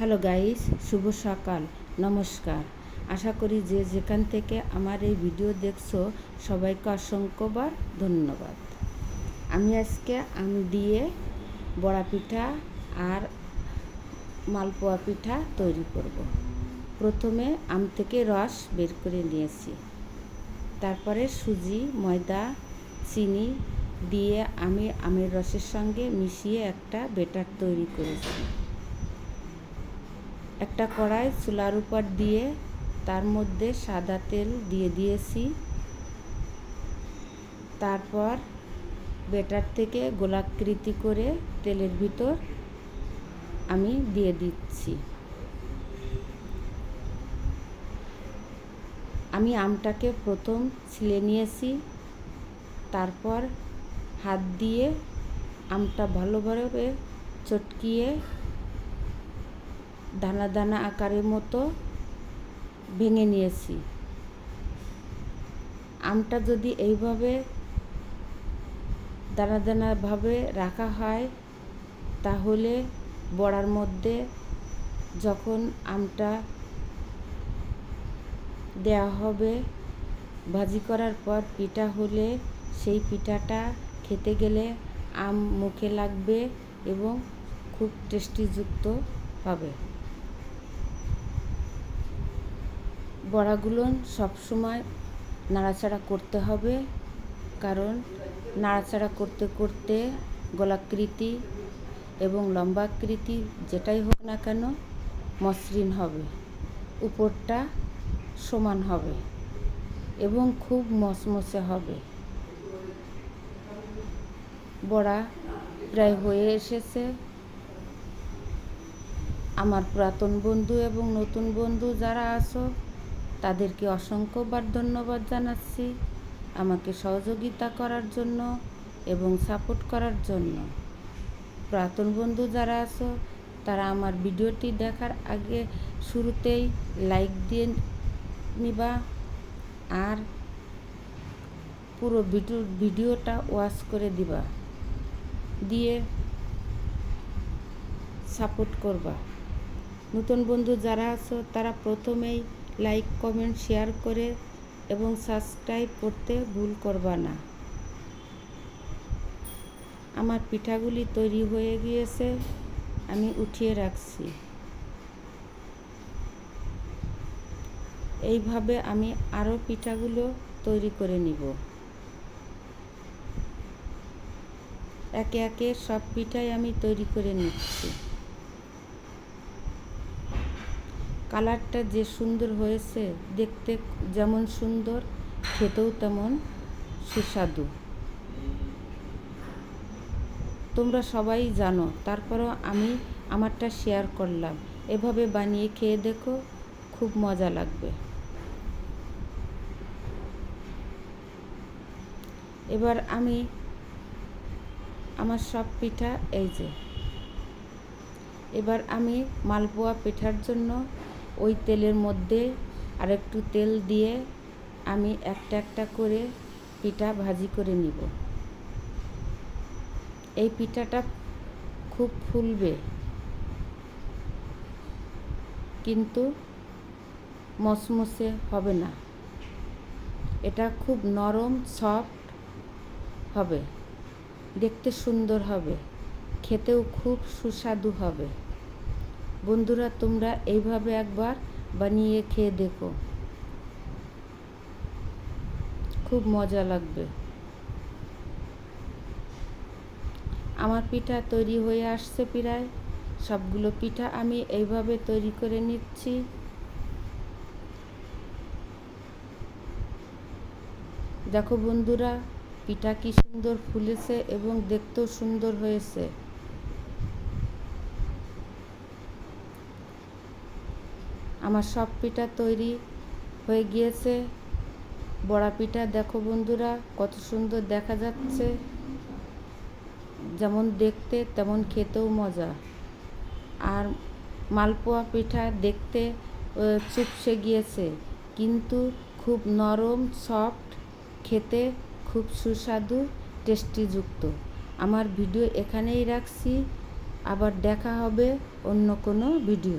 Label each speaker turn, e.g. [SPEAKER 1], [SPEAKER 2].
[SPEAKER 1] Hello guys, শুভ সকাল। নমস্কার। আশা করি যে যেখান থেকে আমার এই ভিডিও দেখছ, সবাইকে অসংখ্যবার ধন্যবাদ। আমি আজকে আম দিয়ে বড়া পিঠা আর মালপোয়া পিঠা তৈরি করব। প্রথমে আম থেকে রস বের করে নিয়েছি। তারপরে সুজি, ময়দা, চিনি দিয়ে আমি আমের রসের সঙ্গে মিশিয়ে একটা বেটার তৈরি করেছি। একটা কড়াই চুলার উপর দিয়ে, তার মধ্যে সাদা তেল দিয়ে দিয়েছি। তারপর বেটার থেকে গোলাকৃতি করে তেলের ভিতর আমি দিয়ে দিচ্ছি। আমি আমটাকে প্রথম ছিলে নিয়েছি, তারপর হাত দিয়ে আমটা ভালোভাবে চটকিয়ে দানা দানা আকারের মতো ভেঙে নিয়েছি। আমটা যদি এইভাবে দানা দানাভাবে রাখা হয়, তাহলে বড়ার মধ্যে যখন আমটা দেওয়া হবে, ভাজি করার পর পিঠা হলে সেই পিঠাটা খেতে গেলে আম মুখে লাগবে এবং খুব টেস্টিযুক্ত হবে। বড়াগুলো সবসময় নাড়াচাড়া করতে হবে। কারণ নাড়াচাড়া করতে করতে গোলাকৃতি এবং লম্বাকৃতি যেটাই হোক না কেন মসৃণ হবে, উপরটা সমান হবে এবং খুব মসমসে হবে। বড়া প্রায় হয়ে এসেছে। আমার পুরাতন বন্ধু এবং নতুন বন্ধু যারা আছো তাদেরকে অসংখ্যবার ধন্যবাদ জানাচ্ছি আমাকে সহযোগিতা করার জন্য এবং সাপোর্ট করার জন্য। পুরাতন বন্ধু যারা আছো, তারা আমার ভিডিওটি দেখার আগে শুরুতেই লাইক দিয়ে নিবা আর পুরো ভিডিও, ভিডিওটা ওয়াচ করে দিবা। দিয়ে সাপোর্ট করবা। নতুন বন্ধু যারা আছো, তারা প্রথমেই লাইক, কমেন্ট, শেয়ার করে এবং সাবস্ক্রাইব করতে ভুল করবা না। আমার পিঠাগুলি তৈরি হয়ে গিয়েছে, আমি উঠিয়ে রাখছি। এইভাবে আমি আরও পিঠাগুলো তৈরি করে নিব। একে একে সব পিঠাই আমি তৈরি করে নিচ্ছি। কালারটা যে সুন্দর হয়েছে, দেখতে যেমন সুন্দর, খেতেও তেমন সুস্বাদু। তোমরা সবাই জানো, তারপরও আমি আমারটা শেয়ার করলাম। এভাবে বানিয়ে খেয়ে দেখো, খুব মজা লাগবে। এবার আমি আমার সব পিঠা, এই যে। এবার আমি মালপোয়া পিঠার জন্য ওই তেলের মধ্যে আরেকটু তেল দিয়ে আমি একটা একটা করে পিঠা ভাজি করে নিব। এই পিঠাটা খুব ফুলবে। কিন্তু মসমসে হবে না। এটা খুব নরম, সফট হবে। দেখতে সুন্দর হবে। খেতেও খুব সুস্বাদু হবে। বন্ধুরা, তোমরা এইভাবে একবার বানিয়ে খেয়ে দেখো। খুব মজা লাগবে। আমার পিঠা তৈরি হয়ে আসছে প্রায়। সবগুলো পিঠা আমি এইভাবে তৈরি করে নিচ্ছি। দেখো বন্ধুরা, পিঠা কি সুন্দর ফুলেছে এবং দেখতেও সুন্দর হয়েছে। আমার সব পিঠা তৈরি হয়ে গিয়েছে। বড়া পিঠা, দেখো বন্ধুরা, কত সুন্দর দেখা যাচ্ছে। যেমন দেখতে, তেমন খেতেও মজা। আর মালপোয়া পিঠা দেখতে চুপসে গিয়েছে। কিন্তু খুব নরম, সফট, খেতে খুব সুস্বাদু, টেস্টিযুক্ত। আমার ভিডিও এখানেই রাখছি। আবার দেখা হবে অন্য কোনো ভিডিও।